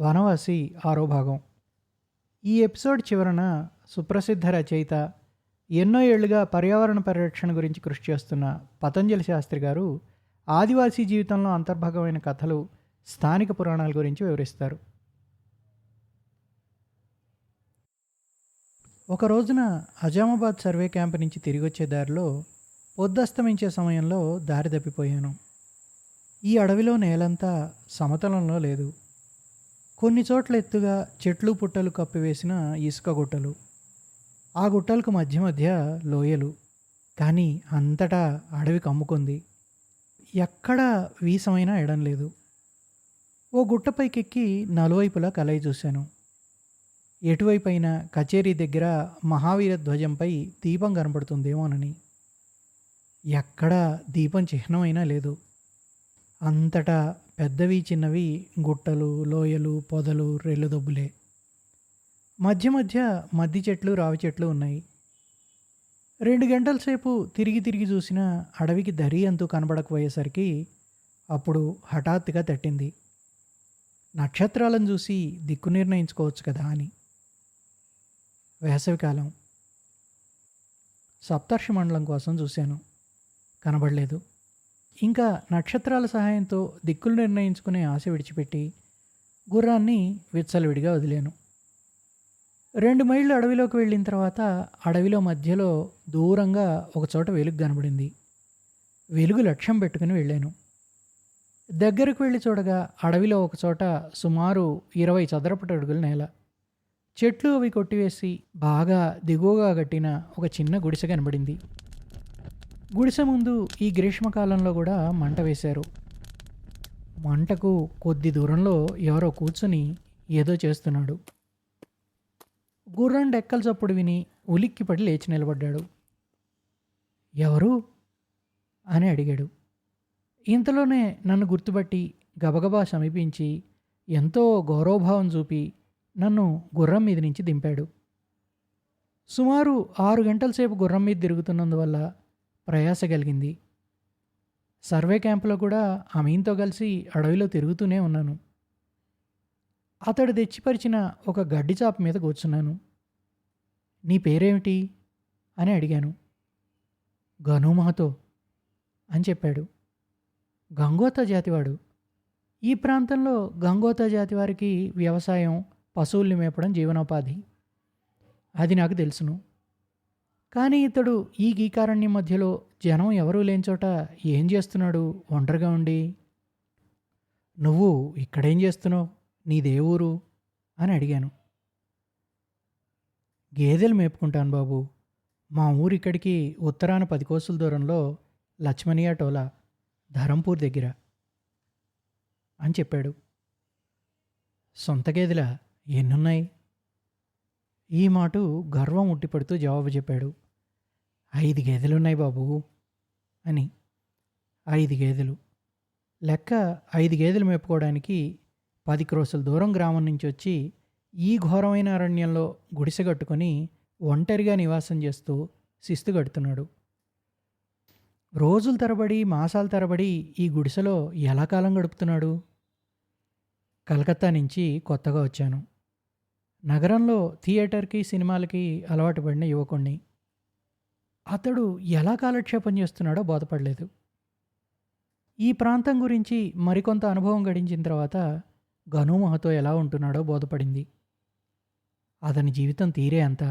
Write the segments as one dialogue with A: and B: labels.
A: వనవాసి ఆరో భాగం. ఈ ఎపిసోడ్ చివరన సుప్రసిద్ధ రచయిత ఎన్నో ఏళ్ళుగా పర్యావరణ పరిరక్షణ గురించి కృషి చేస్తున్న పతంజలి శాస్త్రి గారు ఆదివాసీ జీవితంలో అంతర్భాగమైన కథలు స్థానిక పురాణాల గురించి వివరిస్తారు. ఒక రోజున అజామాబాద్ సర్వే క్యాంప్ నుంచి తిరిగి వచ్చే దారిలో పొద్దస్తమించే సమయంలో దారి తప్పిపోయాను. ఈ అడవిలో నేలంతా సమతలంలో లేదు. కొన్ని చోట్ల ఎత్తుగా చెట్లు పుట్టలు కప్పివేసిన ఇసుక గుట్టలు. ఆ గుట్టలకు మధ్య మధ్య లోయలు. కానీ అంతటా అడవి కమ్ముకుంది. ఎక్కడా వీసమైనా ఎడం లేదు. ఓ గుట్టపైకెక్కి నలువైపులా కలయి చూశాను. ఎటువైపైన కచేరీ దగ్గర మహావీర ధ్వజంపై దీపం కనపడుతుందేమోనని ఎక్కడా దీపం చిహ్నమైనా లేదు. అంతటా పెద్దవి చిన్నవి గుట్టలు లోయలు పొదలు రెల్లుదొబ్బులే మధ్య మధ్య మద్ది చెట్లు రావి చెట్లు ఉన్నాయి. రెండు గంటల సేపు తిరిగి తిరిగి చూసిన అడవికి దరి అంతూ కనబడకపోయేసరికి అప్పుడు హఠాత్తుగా తట్టింది. నక్షత్రాలను చూసి దిక్కు నిర్ణయించుకోవచ్చు కదా అని. వేసవికాలం సప్తర్షి మండలం కోసం చూశాను. కనబడలేదు. ఇంకా నక్షత్రాల సహాయంతో దిక్కులు నిర్ణయించుకునే ఆశ విడిచిపెట్టి గుర్రాన్ని విచ్చలవిడిగా వదిలాను. రెండు మైళ్ళు అడవిలోకి వెళ్ళిన తర్వాత అడవిలో మధ్యలో దూరంగా ఒకచోట వెలుగు కనబడింది. వెలుగు లక్ష్యం పెట్టుకుని వెళ్ళాను. దగ్గరకు వెళ్ళి చూడగా అడవిలో ఒకచోట సుమారు ఇరవై చదరపటి అడుగుల నేల. చెట్లు అవి కొట్టివేసి బాగా దిగువగా కట్టిన ఒక చిన్న గుడిసె కనబడింది. గుడిసె ముందు ఈ గ్రీష్మకాలంలో కూడా మంట వేశారు. మంటకు కొద్ది దూరంలో ఎవరో కూర్చుని ఏదో చేస్తున్నాడు. గుర్రం డెక్కల చప్పుడు విని ఉలిక్కిపడి లేచి నిలబడ్డాడు. ఎవరు? అని అడిగాడు. ఇంతలోనే నన్ను గుర్తుపట్టి గబగబా సమీపించి ఎంతో గౌరవభావం చూపి నన్ను గుర్రం మీద నుంచి దింపాడు. సుమారు ఆరు గంటల సేపు గుర్రం మీద తిరుగుతున్నందువల్ల ప్రయాస కలిగింది. సర్వే క్యాంపులో కూడా అమీన్తో కలిసి అడవిలో తిరుగుతూనే ఉన్నాను. అతడు తెచ్చిపరిచిన ఒక గడ్డి చాప మీద కూర్చున్నాను. నీ పేరేమిటి? అని అడిగాను. గనుమహతో అని చెప్పాడు. గంగోత జాతివాడు. ఈ ప్రాంతంలో గంగోత జాతి వారికి వ్యవసాయం పశువుల్ని మేపడం జీవనోపాధి. అది నాకు తెలుసును. కానీ ఇతడు ఈ గీకారణ్యం మధ్యలో జనం ఎవరూ లేని చోట ఏం చేస్తున్నాడు? ఒంటరిగా ఉండి. నువ్వు ఇక్కడేం చేస్తున్నావు? నీదే ఊరు? అని అడిగాను. గేదెలు మేపుకుంటాను బాబు. మా ఊరు ఇక్కడికి ఉత్తరాన పది కోసుల దూరంలో లక్ష్మణియా టోలా ధరంపూర్ దగ్గర అని చెప్పాడు. సొంత గేదెల? ఎన్నున్నాయి? ఈ మాట గర్వం ఉట్టిపడుతూ జవాబు చెప్పాడు. ఐదు గేదెలున్నాయి బాబు అని. ఐదు గేదెలు. లెక్క ఐదు గేదెలు మేపుకోవడానికి పది క్రోసుల దూరం గ్రామం నుంచి వచ్చి ఈ ఘోరమైన అరణ్యంలో గుడిసె కట్టుకొని ఒంటరిగా నివాసం చేస్తూ శిస్తు కడుతున్నాడు. రోజుల తరబడి మాసాల తరబడి ఈ గుడిసెలో ఎలా కాలం గడుపుతున్నాడు? కలకత్తా నుంచి కొత్తగా వచ్చాను. నగరంలో థియేటర్కి సినిమాలకి అలవాటు పడిన యువకుణ్ణి. అతడు ఎలా కాలక్షేపం చేస్తున్నాడో బోధపడలేదు. ఈ ప్రాంతం గురించి మరికొంత అనుభవం గడించిన తర్వాత గనుమహతో ఎలా ఉంటున్నాడో బోధపడింది. అతని జీవితం తీరే అంత.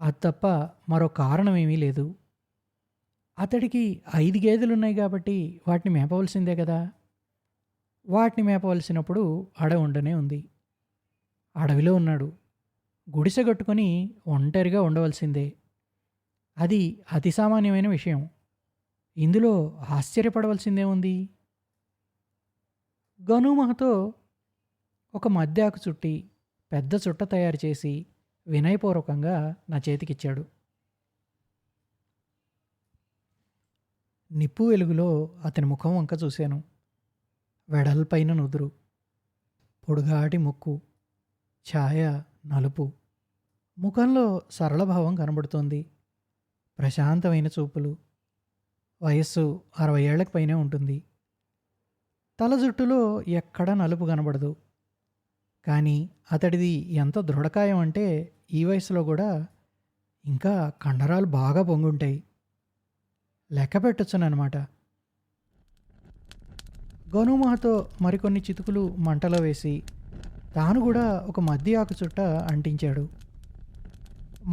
A: అది తప్ప మరో కారణం ఏమీ లేదు. అతడికి ఐదు గేదెలున్నాయి కాబట్టి వాటిని మేపవలసిందే కదా. వాటిని మేపవలసినప్పుడు అడవి ఉండనే ఉంది. అడవిలో ఉన్నాడు. గుడిసె కట్టుకొని ఒంటరిగా ఉండవలసిందే. అది అతి సామాన్యమైన విషయం. ఇందులో ఆశ్చర్యపడవలసిందే ఉంది గనుమహతో ఒక మద్యాకు చుట్టి పెద్ద చుట్ట తయారు చేసి వినయపూర్వకంగా నా చేతికిచ్చాడు. నిప్పు వెలుగులో అతని ముఖం వంక చూశాను. వెడల్పైన నుదురు. పొడుగాటి ముక్కు. ఛాయ నలుపు. ముఖంలో సరళభావం కనబడుతోంది. ప్రశాంతమైన చూపులు. వయస్సు అరవై ఏళ్ళకు పైనే ఉంటుంది. తల జుట్టులో ఎక్కడ నలుపు కనబడదు. కానీ అతడిది ఎంత దృఢకాయం అంటే ఈ వయసులో కూడా ఇంకా కండరాలు బాగా పొంగుంటాయి. లెక్క పెట్టొచ్చునమాట గనుమహతో మరికొన్ని చితుకులు మంటలో వేసి తాను కూడా ఒక మద్ది ఆకు చుట్ట అంటించాడు.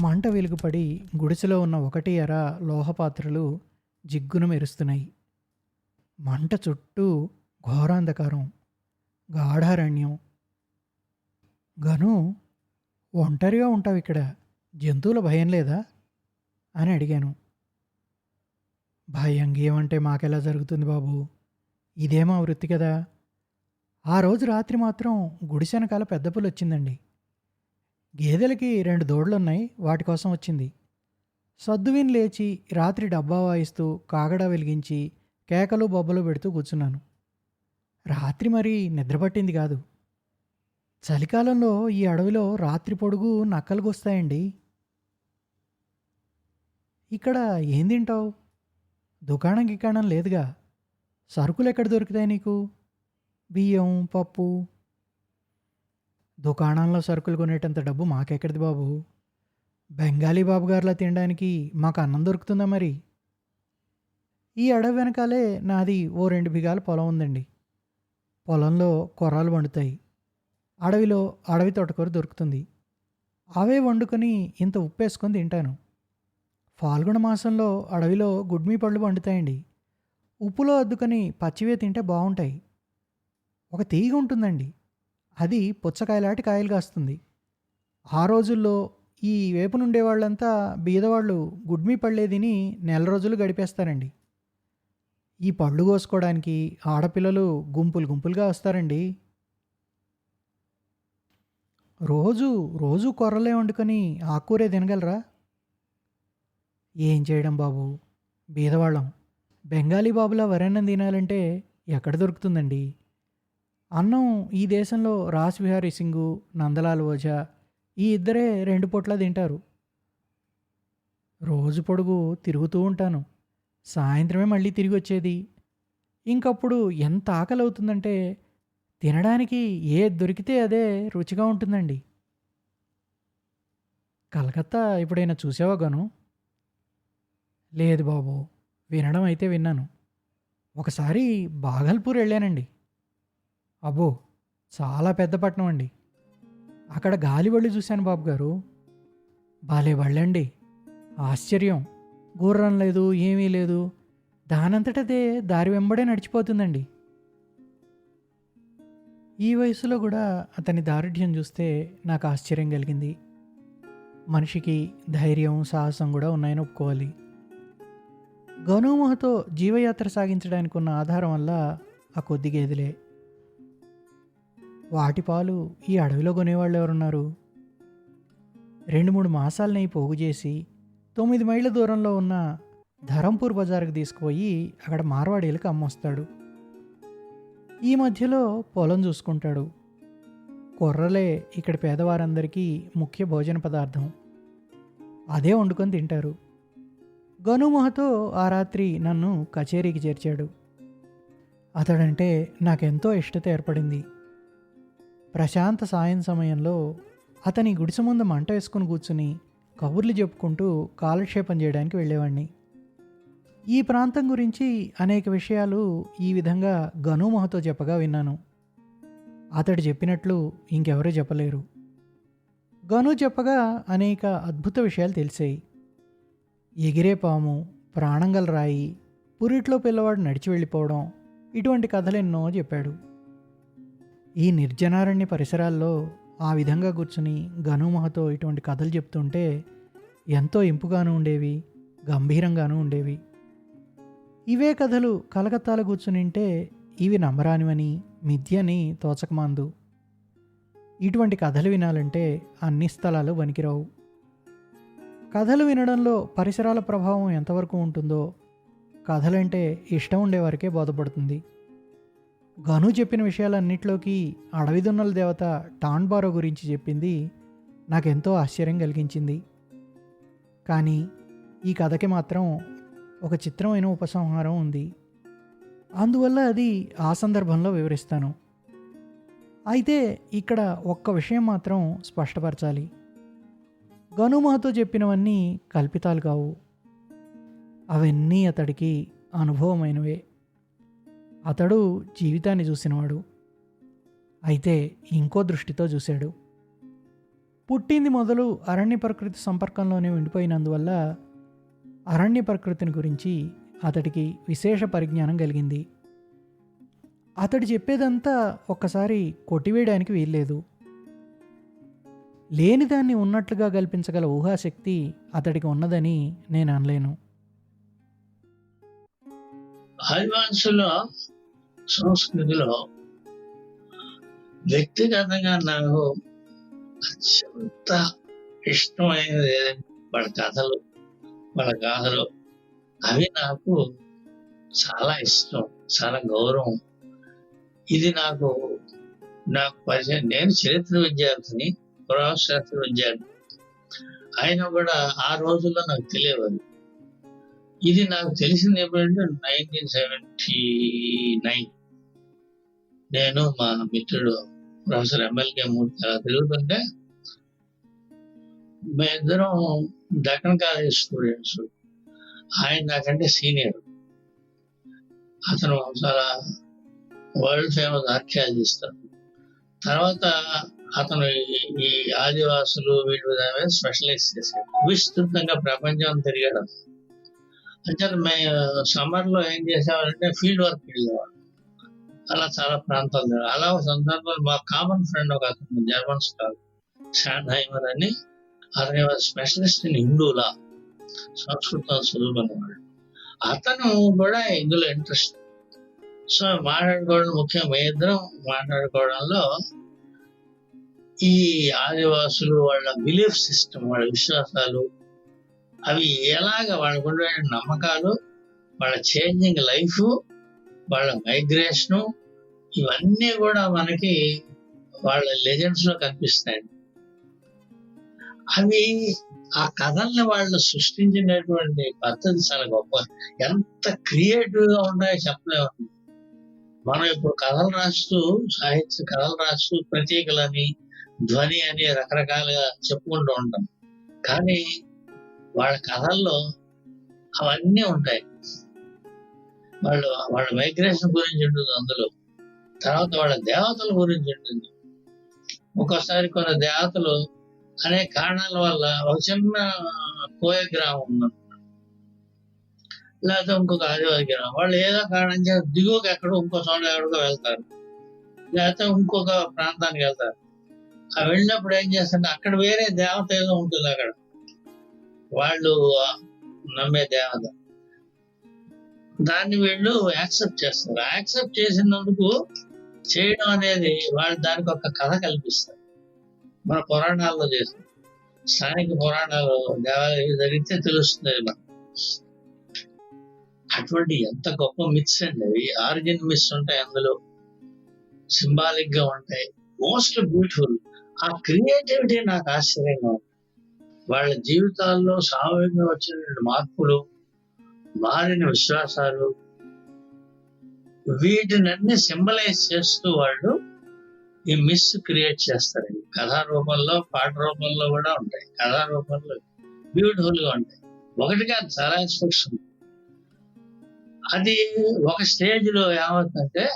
A: మంట వెలుగుపడి గుడిసెలో ఉన్న ఒకటి ఎర లోహపాత్రలు జిగ్గును మెరుస్తున్నాయి. మంట చుట్టూ ఘోరాంధకారం గాఢారణ్యం. గను ఒంటరిగా ఉంటావు ఇక్కడ జంతువుల భయం లేదా? అని అడిగాను. భయం ఏమంటే మాకెలా జరుగుతుంది బాబు? ఇదేమా వృత్తి కదా? ఆ రోజు రాత్రి మాత్రం గుడిసెనకాల పెద్ద పులి వచ్చిందండి. గేదెలకి రెండు దూడలున్నాయి వాటి కోసం వచ్చింది. సద్దువిని లేచి రాత్రి డబ్బా వాయిస్తూ కాగడా వెలిగించి కేకలు బొబ్బలు పెడుతూ కూర్చున్నాను. రాత్రి మరి నిద్రపట్టింది కాదు. చలికాలంలో ఈ అడవిలో రాత్రి పొడుగు నక్కలు వస్తాయండి ఇక్కడ ఏం తింటావు? దుకాణం గికాణం లేదుగా. సరుకులు ఎక్కడ దొరుకుతాయి నీకు? బియ్యం పప్పు దుకాణంలో సరుకులు కొనేటంత డబ్బు మాకెక్కడిది బాబు? బెంగాలీ బాబు గారిలా తినడానికి మాకు అన్నం దొరుకుతుందా మరి? ఈ అడవి వెనకాలే నాది ఓ రెండు బిగాల పొలం ఉందండి. పొలంలో కొర్రాలు వండుతాయి. అడవిలో అడవి తోటకూర దొరుకుతుంది. అవే వండుకొని ఇంత ఉప్పేసుకొని తింటాను. ఫాల్గుణ మాసంలో అడవిలో గుడ్మీ పళ్ళు వండుతాయండి ఉప్పులో అద్దుకొని పచ్చివే తింటే బాగుంటాయి. ఒక తీగ ఉంటుందండి. అది పుచ్చకాయలాంటి కాయలు కాస్తుంది. ఆ రోజుల్లో ఈ వేపునుండే వాళ్ళంతా బీదవాళ్ళు గుడ్మి పళ్ళే తిని నెల రోజులు గడిపేస్తారండి. ఈ పళ్ళు కోసుకోవడానికి ఆడపిల్లలు గుంపులు గుంపులుగా వస్తారండి. రోజు రోజు కొర్రలే వండుకొని ఆకూరే తినగలరా? ఏం చేయడం బాబు? బీదవాళ్ళం. బెంగాలీ బాబులా వరన్నం తినాలంటే ఎక్కడ దొరుకుతుందండి? అన్నం ఈ దేశంలో రాస్ విహారీ సింగు నందలాల్ ఓజా ఈ ఇద్దరే రెండు పూట్ల తింటారు. రోజు పొడుగు తిరుగుతూ ఉంటాను. సాయంత్రమే మళ్ళీ తిరిగి వచ్చేది. ఇంకప్పుడు ఎంత ఆకలి అవుతుందంటే తినడానికి ఏ దొరికితే అదే రుచిగా ఉంటుందండి. కలకత్తా ఎప్పుడైనా చూసావా గాను? లేదు బాబు వినడం అయితే విన్నాను. ఒకసారి బాగల్పూర్ వెళ్ళానండి. అబ్బో చాలా పెద్ద పట్టణం అండి. అక్కడ గాలిబళ్ళు చూశాను బాబు గారు బాలే బళ్ళండి ఆశ్చర్యం. గుర్రం లేదు ఏమీ లేదు. దానంతటదే దారి వెంబడే నడిచిపోతుందండి. ఈ వయసులో కూడా అతని దారుఢ్యం చూస్తే నాకు ఆశ్చర్యం కలిగింది. మనిషికి ధైర్యం సాహసం కూడా ఉన్నాయని ఒప్పుకోవాలి. గనుమహతో జీవయాత్ర సాగించడానికి ఉన్న ఆధారం వల్ల ఆ కొద్ది గేదెలే వాటి పాలు ఈ అడవిలో కొనేవాళ్ళు ఎవరున్నారు? రెండు మూడు మాసాలని పోగు చేసి తొమ్మిది మైళ్ళ దూరంలో ఉన్న ధరంపూర్ బజార్కి తీసుకుపోయి అక్కడ మార్వాడీలకు అమ్మొస్తాడు. ఈ మధ్యలో పొలం చూసుకుంటాడు. కొర్రలే ఇక్కడ పేదవారందరికీ ముఖ్య భోజన పదార్థం. అదే వండుకొని తింటారు. గనుమహతో ఆ రాత్రి నన్ను కచేరీకి చేర్చాడు. అతడంటే నాకెంతో ఇష్టత ఏర్పడింది. ప్రశాంత సాయం సమయంలో అతని గుడిసె ముందు మంట వేసుకుని కూర్చుని కబుర్లు చెప్పుకుంటూ కాలక్షేపం చేయడానికి వెళ్ళేవాడిని ఈ ప్రాంతం గురించి అనేక విషయాలు ఈ విధంగా గనుమహతో చెప్పగా విన్నాను. అతడు చెప్పినట్లు ఇంకెవరూ చెప్పలేరు. గను చెప్పగా అనేక అద్భుత విషయాలు తెలిసాయి. ఎగిరే పాము ప్రాణంగల రాయి పురిట్లో పిల్లవాడు నడిచి వెళ్ళిపోవడం ఇటువంటి కథలెన్నో చెప్పాడు. ఈ నిర్జనారణ్య పరిసరాల్లో ఆ విధంగా కూర్చుని గనుమహతో ఇటువంటి కథలు చెప్తుంటే ఎంతో ఇంపుగాను ఉండేవి గంభీరంగానూ ఉండేవి. ఇవే కథలు కలకత్తాలో కూర్చునింటే ఇవి నమ్మరానివని మిథ్యని తోచకమాందు. ఇటువంటి కథలు వినాలంటే అన్ని స్థలాలు వనికిరావు కథలు వినడంలో పరిసరాల ప్రభావం ఎంతవరకు ఉంటుందో కథలంటే ఇష్టం ఉండేవారికే బోధపడుతుంది. గను చెప్పిన విషయాలన్నింటిలోకి అడవిదున్నల దేవత టాన్బారో గురించి చెప్పింది నాకెంతో ఆశ్చర్యం కలిగించింది. కానీ ఈ కథకి మాత్రం ఒక చిత్రమైన ఉపసంహారం ఉంది. అందువల్ల అది ఆ సందర్భంలో వివరిస్తాను. అయితే ఇక్కడ ఒక్క విషయం మాత్రం స్పష్టపరచాలి. గనుమహతో చెప్పినవన్నీ కల్పితాలు కావు. అవన్నీ అతడికి అనుభవమైనవే. అతడు జీవితాన్ని చూసినవాడు. అయితే ఇంకో దృష్టితో చూశాడు. పుట్టింది మొదలు అరణ్య ప్రకృతి సంపర్కంలోనే ఉండిపోయినందువల్ల అరణ్య ప్రకృతిని గురించి అతడికి విశేష పరిజ్ఞానం కలిగింది. అతడు చెప్పేదంతా ఒక్కసారి కొట్టివేయడానికి వీల్లేదు. లేనిదాన్ని ఉన్నట్లుగా కల్పించగల ఊహాశక్తి అతడికి ఉన్నదని నేను అనలేను.
B: ఆదివాసుల సంస్కృతిలో వ్యక్తిగతంగా నాకు అత్యంత ఇష్టమైనది ఏదంటే వాళ్ళ కథలు వాళ్ళ గాథలు. అవి నాకు చాలా ఇష్టం చాలా గౌరవం. ఇది నాకు నాకు పరిచయం నేను చరిత్ర విద్యార్థిని పురావశాస్త్ర విద్యార్థి అయినా కూడా ఆ రోజుల్లో నాకు తెలియదు ఇది నాకు తెలిసింది ఎప్పుడంటే నైన్టీన్ సెవెంటీ నైన్ నేను మా మిత్రుడు ప్రొఫెసర్ ఎమ్మెల్కే మూర్తి అలా తిరుగుతుంటే మేమిద్దరం దక్కన్ కాలేజ్ స్టూడెంట్స్. ఆయన నాకంటే సీనియర్. అతను చాలా వరల్డ్ ఫేమస్ ఆర్కియాలజిస్ట్. తర్వాత అతను ఈ- ఆదివాసులు వీటి మీద స్పెషలైజ్ చేశాడు విస్తృతంగా ప్రపంచం తిరిగాడు. అంటే మేము సమ్మర్లో ఏం చేసేవాళ్ళంటే ఫీల్డ్ వర్క్ వెళ్ళేవాడు అలా చాలా ప్రాంతాలు అలా సందర్భాలు సందర్భంలో మా కామన్ ఫ్రెండ్ ఒక అతను జర్మన్ స్టార్ షాన్హైమర్ అని అతని స్పెషలిస్ట్ ఇన్ హిందూలా సంస్కృతం చదువుకునేవాడు అతను కూడా ఇందులో ఇంట్రెస్ట్ సో మాట్లాడుకోవడం ముఖ్యం. ఇద్దరం మాట్లాడుకోవడంలో ఈ ఆదివాసులు వాళ్ళ బిలీఫ్ సిస్టమ్ వాళ్ళ విశ్వాసాలు అవి ఎలాగ వాళ్ళకు నమ్మకాలు వాళ్ళ చేంజింగ్ లైఫ్ వాళ్ళ మైగ్రేషను ఇవన్నీ కూడా మనకి వాళ్ళ లెజెండ్స్లో కనిపిస్తాయి. అవి ఆ కథల్ని వాళ్ళు సృష్టించినటువంటి పద్ధతి చాలా గొప్ప ఎంత క్రియేటివ్గా ఉంటాయో చెప్పలేము. మనం ఇప్పుడు కథలు రాస్తూ సాహిత్య కథలు రాస్తూ ప్రతీకలని ధ్వని అని రకరకాలుగా చెప్పుకుంటూ ఉంటాం. కానీ వాళ్ళ కథల్లో అవన్నీ ఉంటాయి. వాళ్ళు వాళ్ళ మైగ్రేషన్ గురించి ఉంటుంది అందులో. తర్వాత వాళ్ళ దేవతల గురించి ఉంటుంది. ఒక్కోసారి కొన్ని దేవతలు అనేక కారణాల వల్ల ఒక చిన్న కోయ గ్రామం ఉన్నది. లేకపోతే ఇంకొక ఆదివారి గ్రామం. వాళ్ళు ఏదో కారణం చేసి దిగువకి ఎక్కడో ఇంకో చోట ఎక్కడికో వెళ్తారు. లేకపోతే ఇంకొక ప్రాంతానికి వెళ్తారు. ఆ వెళ్ళినప్పుడు ఏం చేస్తారు అక్కడ వేరే దేవత ఏదో ఉంటుంది అక్కడ. వాళ్ళు నమ్మే దేవత. దాన్ని వీళ్ళు యాక్సెప్ట్ చేస్తారు. యాక్సెప్ట్ చేసినందుకు చేయడం అనేది వాళ్ళు దానికి ఒక కథ కల్పిస్తారు. మన పురాణాల్లో చేస్తారు. స్థానిక పురాణాలు దేవాలయం జరిగితే తెలుస్తుంది అది అటువంటి ఎంత గొప్ప మిత్స్ అండి. అవి ఆరిజిన్ మిస్ ఉంటాయి అందులో. సింబాలిక్గా ఉంటాయి. మోస్ట్ బ్యూటిఫుల్ ఆ క్రియేటివిటీ నాకు ఆశ్చర్యంగా ఉంది. వాళ్ళ జీవితాల్లో సామూహికంగా వచ్చిన మార్పులు మారిన విశ్వాసాలు. వీటినన్ని సింబలైజ్ చేస్తూ వాళ్ళు ఈ మిస్ క్రియేట్ చేస్తారు. కథా రూపంలో పాట రూపంలో కూడా ఉంటాయి. కథా రూపంలో బ్యూటిఫుల్గా ఉంటాయి. ఒకటి కాదు చాలా ఆస్పెక్ట్స్ అది ఒక స్టేజ్లో ఏమవుతుందంటే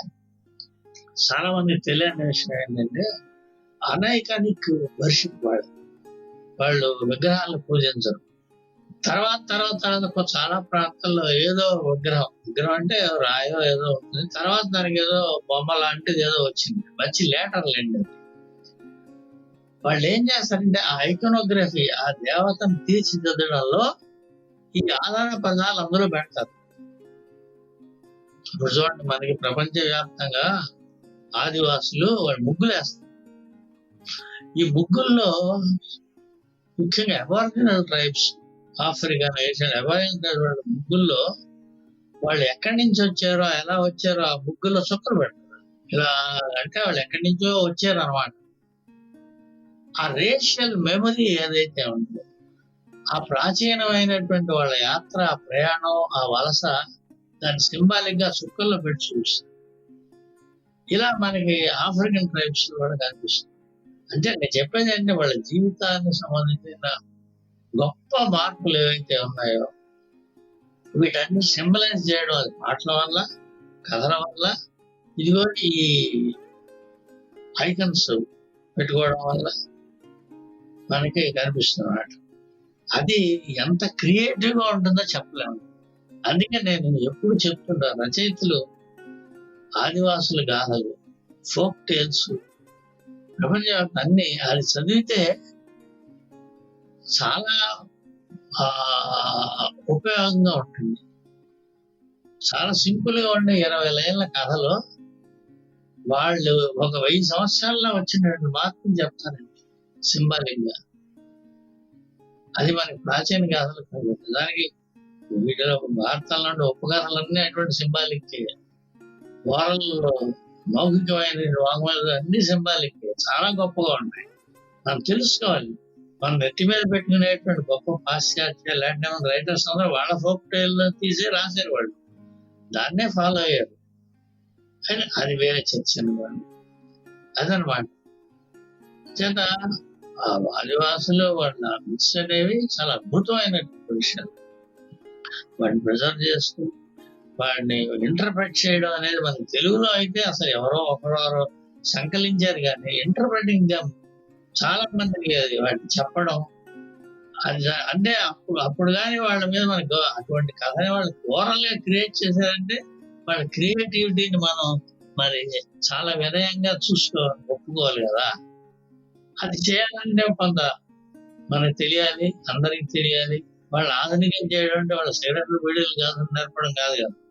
B: చాలా మంది తెలియని విషయం ఏంటంటే అనైకానిక్ వర్షిప్ వాళ్ళు. వాళ్ళు విగ్రహాలు పూజించరు. తర్వాత తర్వాత తర్వాత చాలా ప్రాంతాల్లో ఏదో విగ్రహం. విగ్రహం అంటే రాయో ఏదో ఉంటుంది. తర్వాత దానికి ఏదో బొమ్మ లాంటిది ఏదో వచ్చింది. మంచి లేటర్ లేండి వాళ్ళు ఏం చేస్తారంటే ఆ ఐకోనోగ్రఫీ ఆ దేవతను తీర్చిదిద్దడంలో ఈ ఆధార పదాలు అందరూ పెడతారు. ఇప్పుడు చూడండి మనకి ప్రపంచ వ్యాప్తంగా ఆదివాసులు వాళ్ళు ముగ్గులు వేస్తారు. ఈ ముగ్గుల్లో ముఖ్యంగా aboriginal tribes. African Asian aboriginal ముగ్గుల్లో వాళ్ళు ఎక్కడి నుంచి వచ్చారో ఎలా వచ్చారో ఆ ముగ్గుల్లో చుక్కలు పెడతారు ఇలా అంటే వాళ్ళు ఎక్కడి నుంచో వచ్చారు అనమాట ఆ రేషియల్ మెమరీ ఏదైతే ఉందో ఆ ప్రాచీనమైనటువంటి వాళ్ళ యాత్ర ఆ ప్రయాణం ఆ వలస దాన్ని సింబాలిక్గా చుక్కల్లో పెట్టి చూపిస్తుంది. ఇలా మనకి ఆఫ్రికన్ ట్రైబ్స్ కూడా కనిపిస్తుంది. అంటే నేను చెప్పేది అంటే వాళ్ళ జీవితానికి సంబంధించిన గొప్ప మార్పులు ఏవైతే ఉన్నాయో వీటన్ని సింబలైజ్ చేయడం అది పాటల వల్ల కథల వల్ల ఇదిగో ఈ ఐకన్స్ పెట్టుకోవడం వల్ల మనకి కనిపిస్తున్నమాట అది ఎంత క్రియేటివ్గా ఉంటుందో చెప్పలేము అందుకే నేను ఎప్పుడు చెప్తుంటా రచయితలు ఆదివాసులు గాథలు ఫోక్ టేల్స్ ప్రపంచవ్యాప్తం అన్ని అది చదివితే చాలా ఆ, ఉపయోగంగా ఉంటుంది. చాలా సింపుల్గా ఉండే ఇరవై లైన్ల కథలో వాళ్ళు ఒక వెయ్యి సంవత్సరాల్లో వచ్చినటువంటి మార్పులు చెప్తారండి సింబాలిక్గా అది మనకి ప్రాచీన కథలు కాదు. దానికి వీటిలో భారతంలో ఉండే ఉపకథలన్నీ అటువంటి సింబాలిక్ ఓరల్ మౌఖికమైన వాంగ్మూలాలు అన్ని సింబాలిక్ చాలా గొప్పగా ఉంటాయి మనం తెలుసుకోవాలి. మన నెత్తి మీద పెట్టుకునేటువంటి గొప్ప పాశ్చాత్య లాంటి రైటర్స్ అందరూ వాళ్ళ ఫోక్ టైల్ తీసి రాశారు వాళ్ళు. దాన్నే ఫాలో అయ్యారు. అని అది వేరే చర్చ అనమాట అదనమాట. చేత ఆ ఆదివాసులు వాళ్ళ మిక్స్ అనేవి చాలా అద్భుతమైనటువంటి విషయాలు. వాడిని ప్రిజర్వ్ చేస్తూ వాడిని ఇంటర్ప్రెట్ చేయడం అనేది మన తెలుగులో అయితే అసలు ఎవరో ఒకరో సంకలించారు కానీ ఇంటర్ప్రెటింగ్ చాలా మందికి అది వాటిని చెప్పడం. అది అంటే అప్పుడు అప్పుడు కానీ వాళ్ళ మీద మనకు అటువంటి కథని వాళ్ళు ఘోరంగా క్రియేట్ చేశారంటే వాళ్ళ క్రియేటివిటీని మనం మరి చాలా వినయంగా చూసుకో ఒప్పుకోవాలి కదా. అది చేయాలంటే కొంత మనకు తెలియాలి అందరికి తెలియాలి. వాళ్ళు ఆధునికం చేయడం అంటే వాళ్ళ శరీరంలో వీడియోలు కాదు నేర్పడం కాదు కదా.